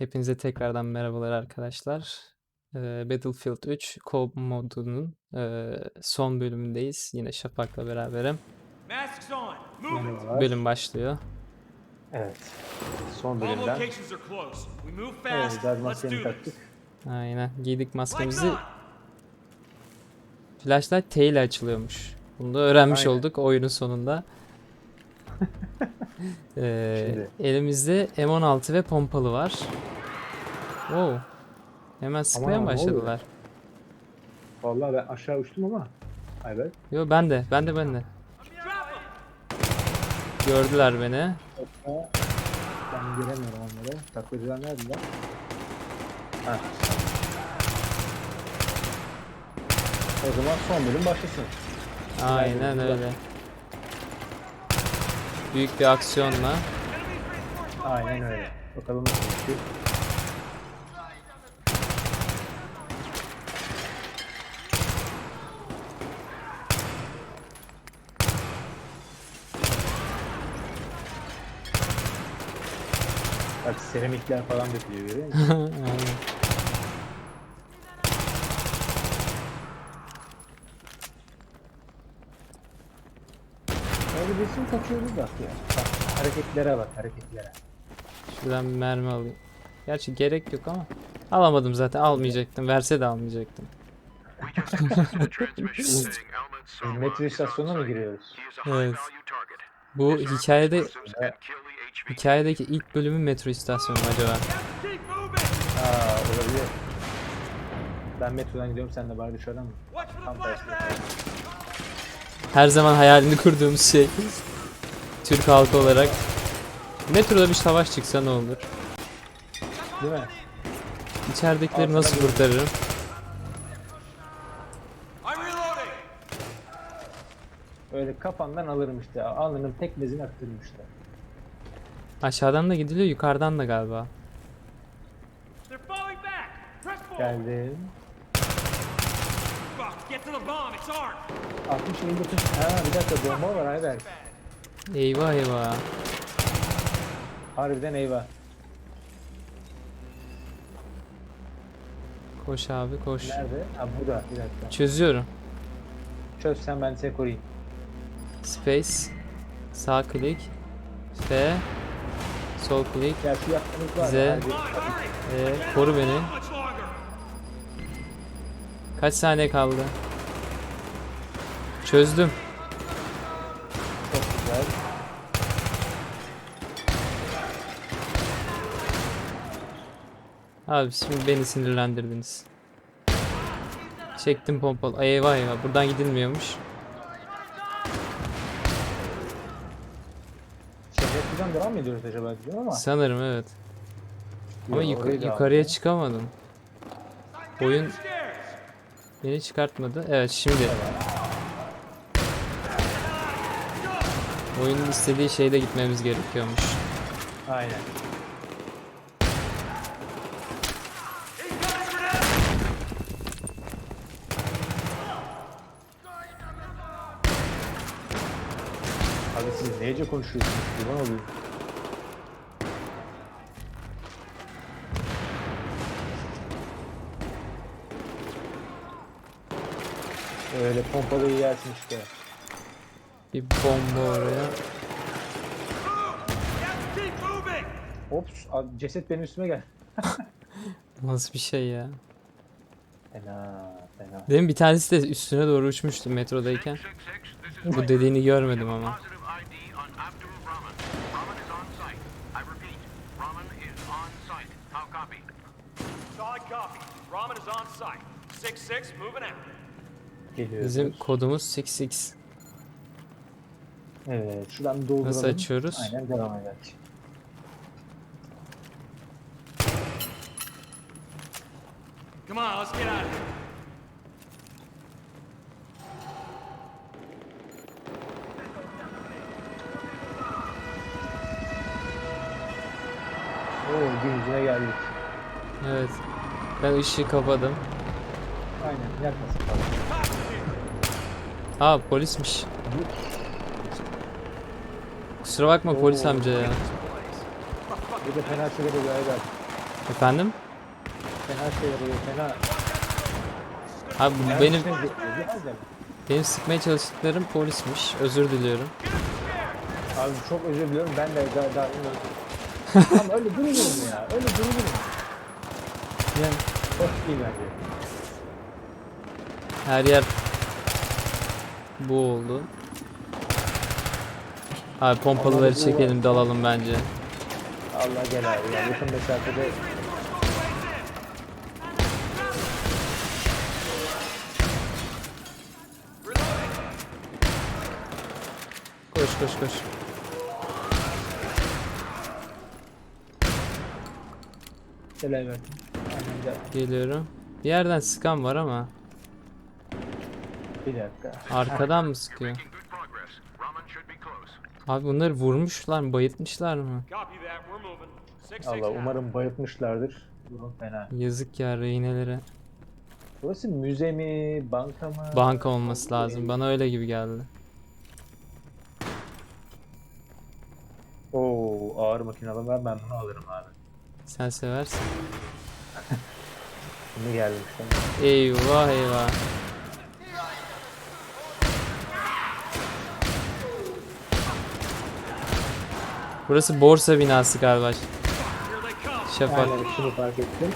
Hepinize tekrardan merhabalar arkadaşlar. Battlefield 3 Co-op modunun son bölümündeyiz. Yine Şafak'la beraberim. Bölüm başlıyor. Evet. Son bölümden. Evet, gaz maskeni taktık. Aynen. Giydik maskemizi. Flashlight T ile açılıyormuş. Bunu da öğrenmiş Aynen. olduk oyunun sonunda. Ee, Şimdi. elimizde M16 ve pompalı var. Wow. Hemen sıkmaya Aman, başladılar? Vallahi ben aşağı uçtum ama. Ayber. Yo ben de, ben de ben de. Gördüler beni. Ben göremiyorum onları. Taklacılar neredeler? Ha. O zaman son bölüm başlasın. Aynen öyle. Büyük bir aksiyonla. Aynen öyle. Bakalım nasıl. Bak seramikler falan dökülüyor görüyor musun? Resim kaçıyoruz bak ya. Bak hareketlere bak hareketlere. Şuradan mermi alayım. Gerçi gerek yok ama. Alamadım zaten almayacaktım. Verse de almayacaktım. Metro istasyonuna mı giriyoruz? Evet. Bu hikayede hikayedeki ilk bölümü metro istasyonu acaba? Aa olabilir. Ben metrodan gidiyorum sen de bari dışarıdan mı? Tam tersi. Her zaman hayalini kurduğumuz şey. Türk halkı olarak. Metroda bir savaş çıksa ne olur? Değil mi? İçeridekileri nasıl kurtarırım? Öyle kafandan alırım işte. Alnının pekmezini işte. Aşağıdan da gidiliyor, yukarıdan da galiba. Geldim. Fuck. Get to the bomb. It's armed. 60 59. Ha bir dakika bomba var Ayberk. Eyvah eyvah. Harbiden eyvah. Koş abi koş. Nerede? Ha burada. Bir dakika. Çözüyorum. Çöz sen ben seni koruyayım. Space. Sağ klik. F. Sol klik. Ya şu yaptığımız var Z. ya. E, koru beni. Kaç saniye kaldı? Çözdüm. Çok güzel. Abi şimdi beni sinirlendirdiniz. Çektim pompalı. Ay eyvah eyvah. Buradan gidilmiyormuş. Şehretli'den devam mı ediyoruz acaba diyorum ama. Sanırım evet. Ama da yukarıya çıkamadım. Oyun. Beni çıkartmadı. Evet şimdi. Oyunun istediği şeyde gitmemiz gerekiyormuş. Aynen. Abi siz neyce konuşuyorsunuz? Kurban olayım. Öyle pompalıyı yersin işte. Bir bomba oraya. Ops, abi ceset benim üstüme gel. Nasıl bir şey ya? Fena, fena. Demin bir tanesi de üstüne doğru uçmuştu metrodayken. Bu dediğini görmedim ama. Ramen is on site. 6-6, moving out. Geliyoruz. Bizim kodumuz 66. Evet, şuradan bir dolduralım. Nasıl açıyoruz? Aynen devam edelim. Come on, let's get out of here. Oo, gün yüzüne geldik. Evet. Ben ışığı kapadım. Aynen, yakmasın falan. Aa polismiş. Kusura bakma polis amca ya. Bir de fena şöyle bir ayda. Efendim? Fena şeyler oluyor fena. Abi bu benim şey biraz da. benim sıkmaya çalıştıklarım polismiş. Özür diliyorum. Abi çok özür diliyorum ben de daha, daha Ama öyle durmuyorum ya. Öyle durmuyorum. Yani Hoş değil bence. her yer bu oldu. Abi pompalıları çekelim dalalım bence. Allah gel abi ya. Yakın mesafede Koş koş koş. gel. Geliyorum. Bir yerden sıkan var ama Bir dakika. arkadan mı sıkıyor? Abi bunları vurmuşlar mı, bayıltmışlar mı? Allah umarım bayıltmışlardır. Durum fena. Yazık ya rehinelere. Burası müze mi, banka mı? Banka olması lazım. Bana öyle gibi geldi. Oo ağır makinalı var ben bunu alırım abi. Sen seversin. Şimdi geldim işte. Eyvah eyvah. Burası borsa binası galiba. Şafak. Aynen şunu fark ettim.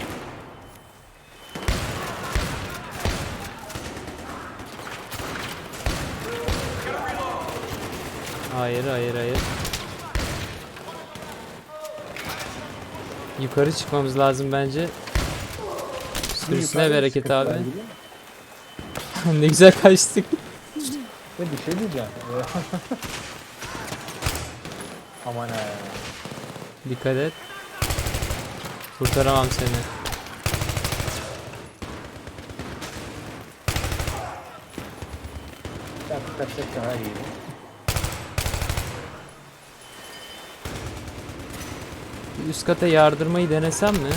Hayır hayır hayır. Yukarı çıkmamız lazım bence. Sürüsüne bereket abi. ne güzel kaçtık. Ve bir şey diyeceğim. Aman ha. Dikkat et. Kurtaramam seni. Kaçacak daha iyi. Bir Üst kata yardırmayı denesem mi?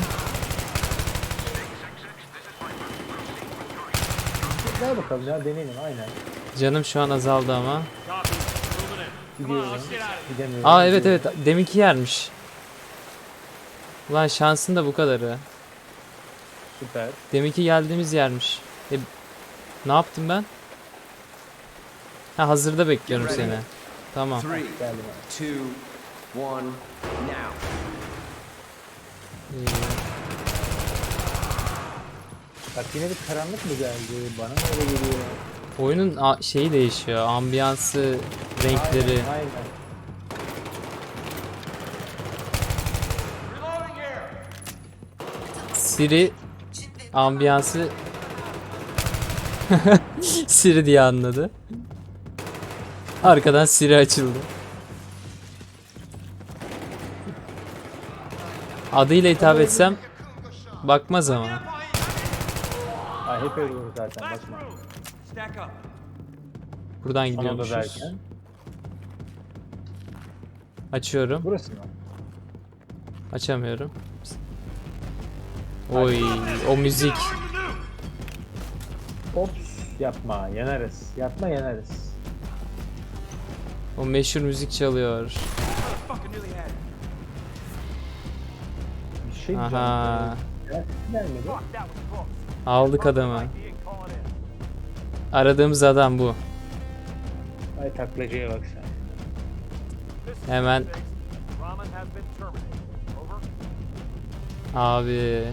Gel bakalım ya deneyelim aynen. Canım şu an azaldı ama. Here. Gidemiyorum. Aa evet evet deminki yermiş. Ulan şansın da bu kadarı. Süper. Deminki geldiğimiz yermiş. E, ne yaptım ben? Ha hazırda bekliyorum seni. Tamam. Three, two, one, now. Bak yine bir karanlık mı geldi? Bana mı öyle geliyor? Oyunun şeyi değişiyor. Ambiyansı, renkleri. Aynen, aynen. Siri ambiyansı Siri diye anladı. Arkadan Siri açıldı. Adıyla hitap etsem bakmaz ama. Hep öyle zaten bakma. Move. Stack up. Buradan gidiyormuşuz. derken. Açıyorum. Burası mı? Açamıyorum. Oy, o müzik. Ops yapma yanarız. Yapma yanarız. O meşhur müzik çalıyor. Fucking nearly had it. Bir şey diyeceğim. Aha. Ya, gelmedi. Fuck, that was close. Aldık adamı. And in. Aradığımız adam bu. Ay taklacıya bak sen. Hemen. Abi.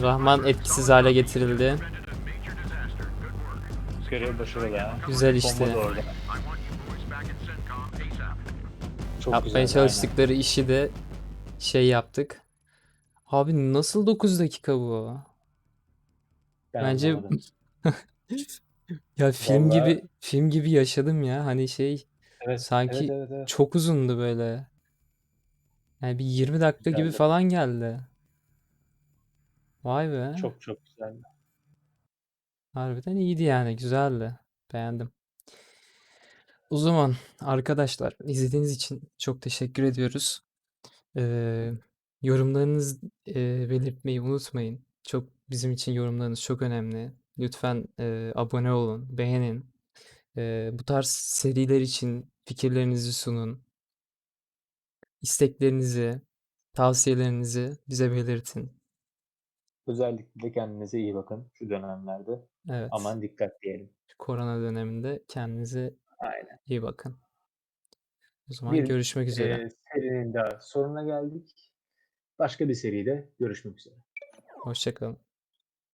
Rahman etkisiz hale getirildi. Görev başarılı ha. Güzel işte. Çok Yapmaya güzel, çalıştıkları işi de şey yaptık. Abi nasıl 9 dakika bu? aynen. Ben Bence anlamadım. ya film Vallahi- gibi film gibi yaşadım ya. Hani şey evet, sanki evet, evet, çok uzundu böyle. Yani bir 20 dakika gibi Güzeldi. falan geldi. Vay be. çok çok güzel. Harbiden iyiydi yani. Güzeldi. Beğendim. O zaman arkadaşlar izlediğiniz için çok teşekkür ediyoruz. Ee, yorumlarınızı belirtmeyi unutmayın. Çok bizim için yorumlarınız çok önemli. Lütfen e, abone olun, beğenin. E, bu tarz seriler için fikirlerinizi sunun. İsteklerinizi Tavsiyelerinizi bize belirtin. Özellikle kendinize iyi bakın şu dönemlerde. Evet. Aman dikkat diyelim. Korona döneminde kendinize Aynen. iyi bakın. O zaman Bir, görüşmek üzere. Eee, serinin daha sonuna geldik. Başka bir seride görüşmek üzere. Hoşça kalın.